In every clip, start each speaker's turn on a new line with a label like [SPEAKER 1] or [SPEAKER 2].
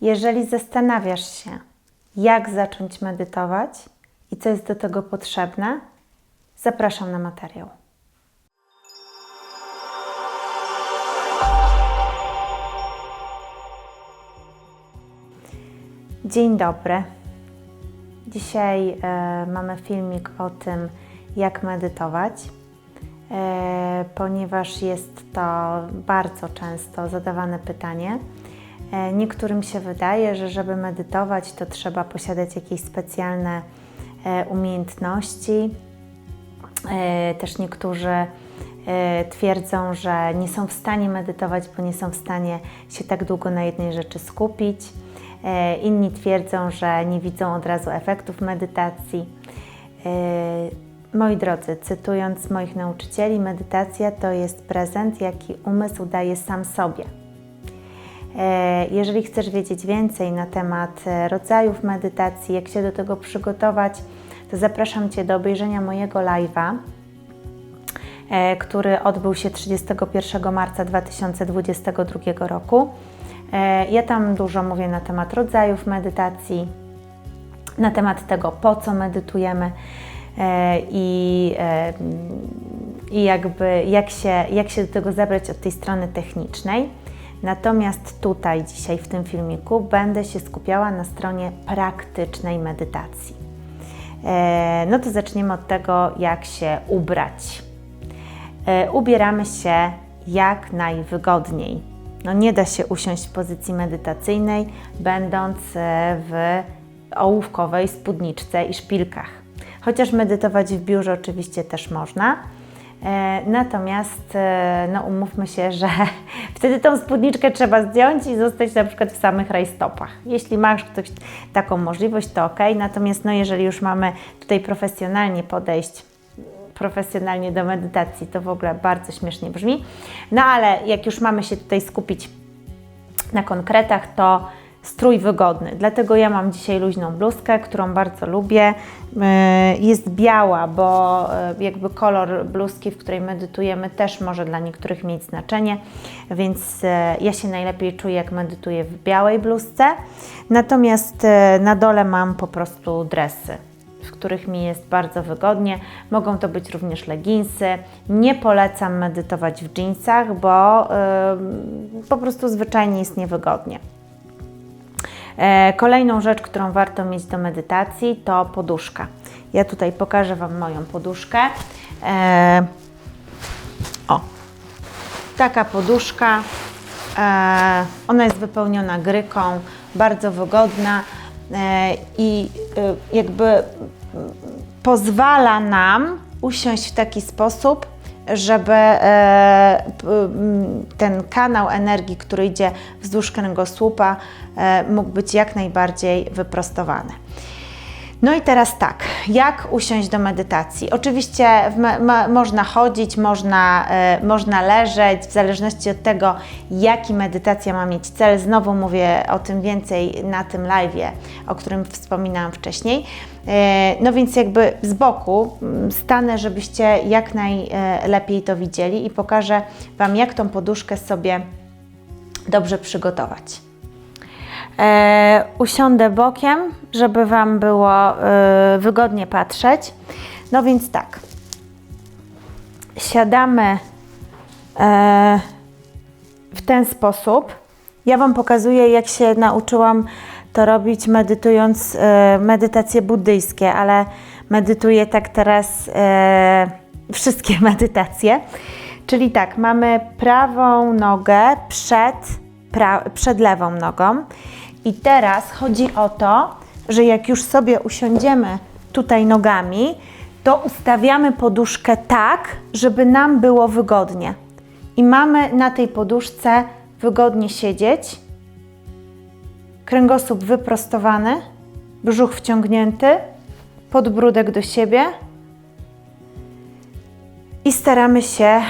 [SPEAKER 1] Jeżeli zastanawiasz się, jak zacząć medytować i co jest do tego potrzebne, zapraszam na materiał. Dzień dobry. Dzisiaj e, mamy filmik o tym, jak medytować, e, ponieważ jest to bardzo często zadawane pytanie. E, niektórym się wydaje, że żeby medytować, to trzeba posiadać jakieś specjalne e, umiejętności. E, Też niektórzy twierdzą, że nie są w stanie medytować, bo nie są w stanie się tak długo na jednej rzeczy skupić. Inni twierdzą, że nie widzą od razu efektów medytacji. Moi drodzy, cytując moich nauczycieli, medytacja to jest prezent, jaki umysł daje sam sobie. E, Jeżeli chcesz wiedzieć więcej na temat e, rodzajów medytacji, jak się do tego przygotować, to zapraszam Cię do obejrzenia mojego live'a, e, który odbył się 31 marca 2022 roku. Ja tam dużo mówię na temat rodzajów medytacji, na temat tego, po co medytujemy i, i jakby jak się, jak się do tego zabrać od tej strony technicznej. Natomiast tutaj dzisiaj w tym filmiku będę się skupiała na stronie praktycznej medytacji. E, No to zaczniemy od tego, jak się ubrać. E, Ubieramy się jak najwygodniej. No nie da się usiąść w pozycji medytacyjnej, będąc e, w ołówkowej spódniczce i szpilkach. Chociaż medytować w biurze oczywiście też można. E, Natomiast e, no umówmy się, że wtedy tą spódniczkę trzeba zdjąć i zostać na przykład w samych rajstopach. Jeśli masz ktoś taką możliwość, to ok. Natomiast no, jeżeli już mamy tutaj profesjonalnie podejść, profesjonalnie do medytacji, to w ogóle bardzo śmiesznie brzmi. No ale jak już mamy się tutaj skupić na konkretach, to strój wygodny. Dlatego ja mam dzisiaj luźną bluzkę, którą bardzo lubię. Yy, Jest biała, bo yy, jakby kolor bluzki, w której medytujemy, też może dla niektórych mieć znaczenie, więc yy, ja się najlepiej czuję, jak medytuję w białej bluzce. Natomiast na dole mam po prostu dresy w których mi jest bardzo wygodnie. Mogą to być również leginsy. Nie polecam medytować w jeansach, bo yy, po prostu zwyczajnie jest niewygodnie. E, Kolejną rzecz, którą warto mieć do medytacji, to poduszka. Ja tutaj pokażę Wam moją poduszkę. E, O, taka poduszka. E, Ona jest wypełniona gryką, bardzo wygodna i jakby pozwala nam usiąść w taki sposób, żeby e, ten kanał energii, który idzie wzdłuż kręgosłupa, e, mógł być jak najbardziej wyprostowany. No i teraz tak, jak usiąść do medytacji? Oczywiście można chodzić, można, e, można leżeć, w zależności od tego, jaki medytacja ma mieć cel. Znowu mówię o tym więcej na tym live'ie, o którym wspominałam wcześniej. E, no więc jakby z boku mm, stanę, żebyście jak najlepiej to widzieli i pokażę Wam, jak tą poduszkę sobie dobrze przygotować. E, usiądę bokiem, żeby Wam było e, wygodnie patrzeć. No więc tak. Siadamy e, w ten sposób. Ja Wam pokazuję, jak się nauczyłam to robić, medytując e, medytacje buddyjskie, ale medytuję tak teraz e, wszystkie medytacje. Czyli tak, mamy prawą nogę przed, pra, przed lewą nogą. I teraz chodzi o to, że jak już sobie usiądziemy tutaj nogami, to ustawiamy poduszkę tak, żeby nam było wygodnie. I mamy na tej poduszce wygodnie siedzieć. Kręgosłup wyprostowany, brzuch wciągnięty, podbródek do siebie. I staramy się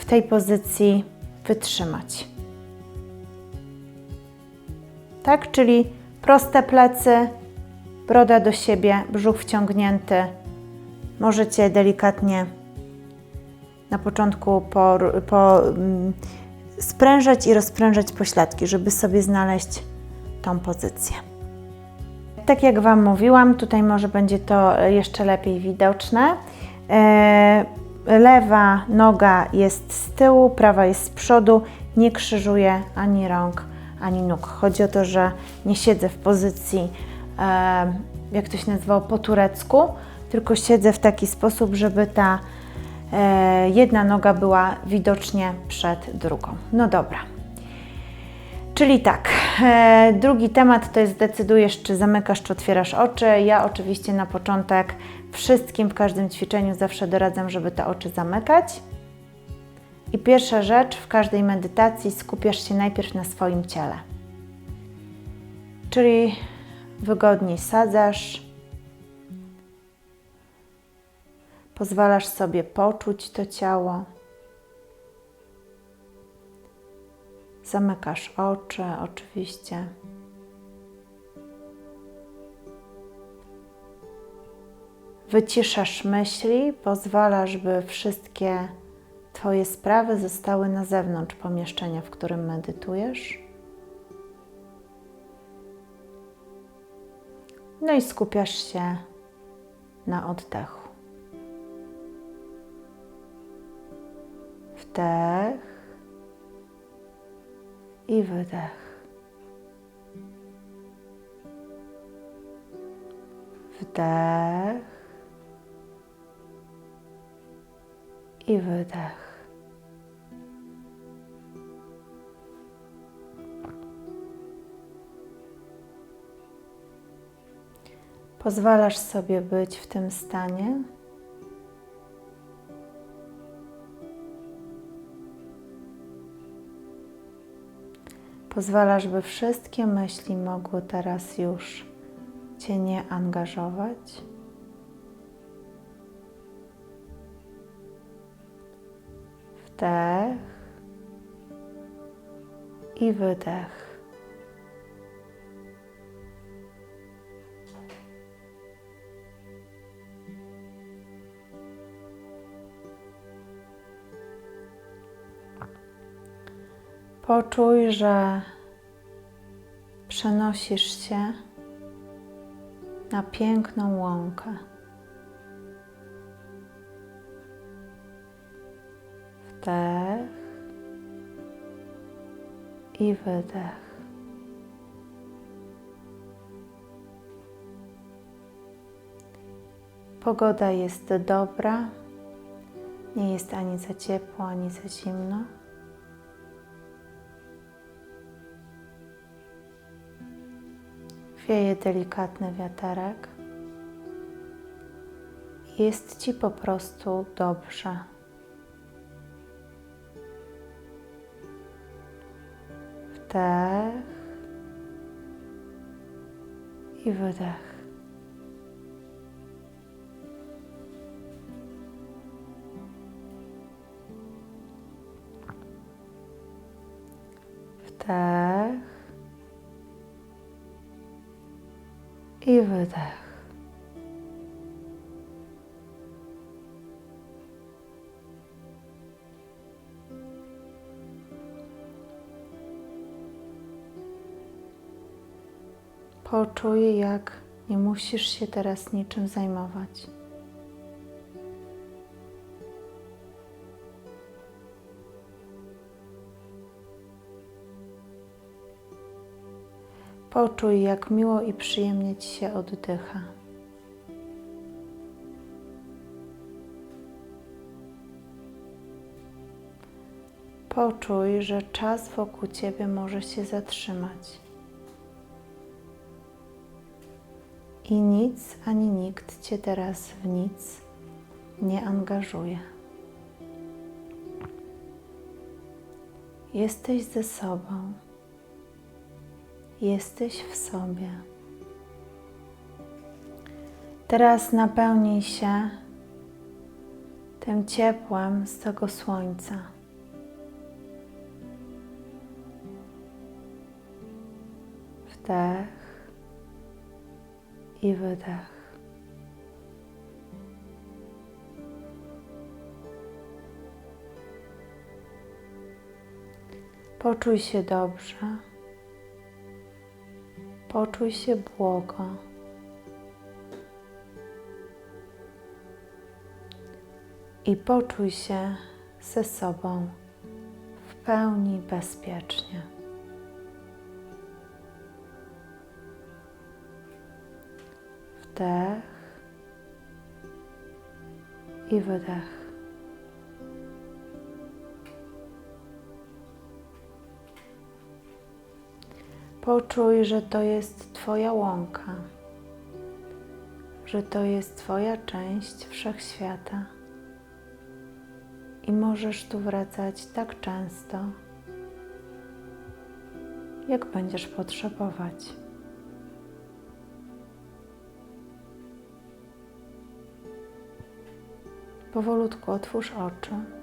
[SPEAKER 1] w tej pozycji wytrzymać. Tak, czyli proste plecy, broda do siebie, brzuch wciągnięty. Możecie delikatnie na początku po, po, mm, sprężać i rozprężać pośladki, żeby sobie znaleźć tą. Tak jak Wam mówiłam, tutaj może będzie to jeszcze lepiej widoczne. E, Lewa noga jest z tyłu, prawa jest z przodu. Nie krzyżuję ani rąk, ani nóg. Chodzi o to, że nie siedzę w pozycji, e, jak to się nazywało, po turecku, tylko siedzę w taki sposób, żeby ta e, jedna noga była widocznie przed drugą. No dobra. Czyli tak, e, drugi temat to jest decydujesz, czy zamykasz, czy otwierasz oczy. Ja oczywiście na początek wszystkim w każdym ćwiczeniu zawsze doradzam, żeby te oczy zamykać. I pierwsza rzecz w każdej medytacji skupiasz się najpierw na swoim ciele. Czyli wygodniej sadzasz, pozwalasz sobie poczuć to ciało. Zamykasz oczy, oczywiście. Wyciszasz myśli, pozwalasz, by wszystkie Twoje sprawy zostały na zewnątrz pomieszczenia, w którym medytujesz. No i skupiasz się na oddechu. Wdech i wydech. Wdech i wydech. Pozwalasz sobie być w tym stanie. Pozwalasz, by wszystkie myśli mogły teraz już Cię nie angażować. Wdech i wydech. Poczuj, że przenosisz się na piękną łąkę. Wdech i wydech. Pogoda jest dobra, nie jest ani za ciepło, ani za zimno. Wieje delikatny wiaterek. Jest Ci po prostu dobrze. Wdech i wydech. Wdech i wydech. Poczuj, jak nie musisz się teraz niczym zajmować. Poczuj, jak miło i przyjemnie Ci się oddycha. Poczuj, że czas wokół Ciebie może się zatrzymać. I nic ani nikt Cię teraz w nic nie angażuje. Jesteś ze sobą. Jesteś w sobie. Teraz napełnij się tym ciepłem z tego słońca. Wdech i wydech. Poczuj się dobrze. Poczuj się błogo. I poczuj się ze sobą w pełni bezpiecznie. Wdech i wydech. Poczuj, że to jest Twoja łąka, że to jest Twoja część wszechświata i możesz tu wracać tak często, jak będziesz potrzebować. Powolutku otwórz oczy.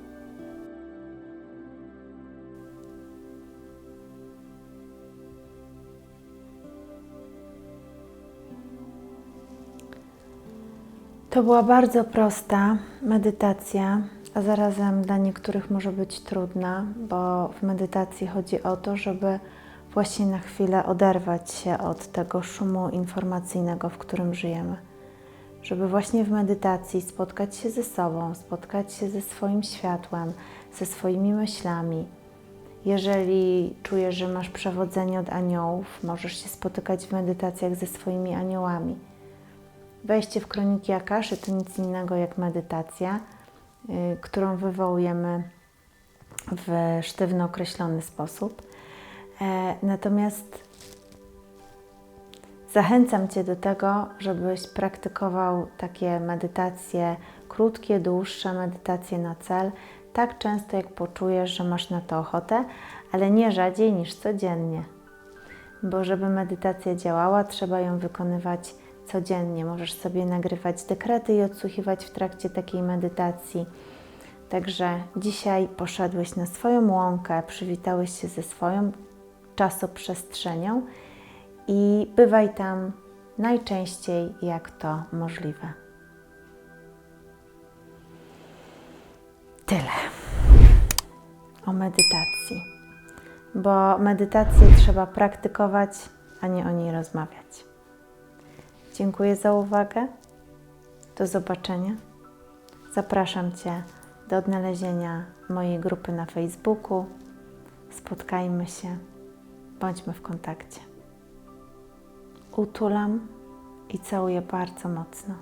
[SPEAKER 1] To była bardzo prosta medytacja, a zarazem dla niektórych może być trudna, bo w medytacji chodzi o to, żeby właśnie na chwilę oderwać się od tego szumu informacyjnego, w którym żyjemy. Żeby właśnie w medytacji spotkać się ze sobą, spotkać się ze swoim światłem, ze swoimi myślami. Jeżeli czujesz, że masz przewodzenie od aniołów, możesz się spotykać w medytacjach ze swoimi aniołami. Wejście w kroniki Akaszy to nic innego jak medytacja, y, którą wywołujemy w sztywno określony sposób. E, natomiast zachęcam Cię do tego, żebyś praktykował takie medytacje krótkie, dłuższe, medytacje na cel, tak często jak poczujesz, że masz na to ochotę, ale nie rzadziej niż codziennie. Bo żeby medytacja działała, trzeba ją wykonywać codziennie. Możesz sobie nagrywać dekrety i odsłuchiwać w trakcie takiej medytacji. Także dzisiaj poszedłeś na swoją łąkę, przywitałeś się ze swoją czasoprzestrzenią i bywaj tam najczęściej, jak to możliwe. Tyle o medytacji, bo medytację trzeba praktykować, a nie o niej rozmawiać. Dziękuję za uwagę. Do zobaczenia. Zapraszam Cię do odnalezienia mojej grupy na Facebooku. Spotkajmy się, bądźmy w kontakcie. Utulam i całuję bardzo mocno.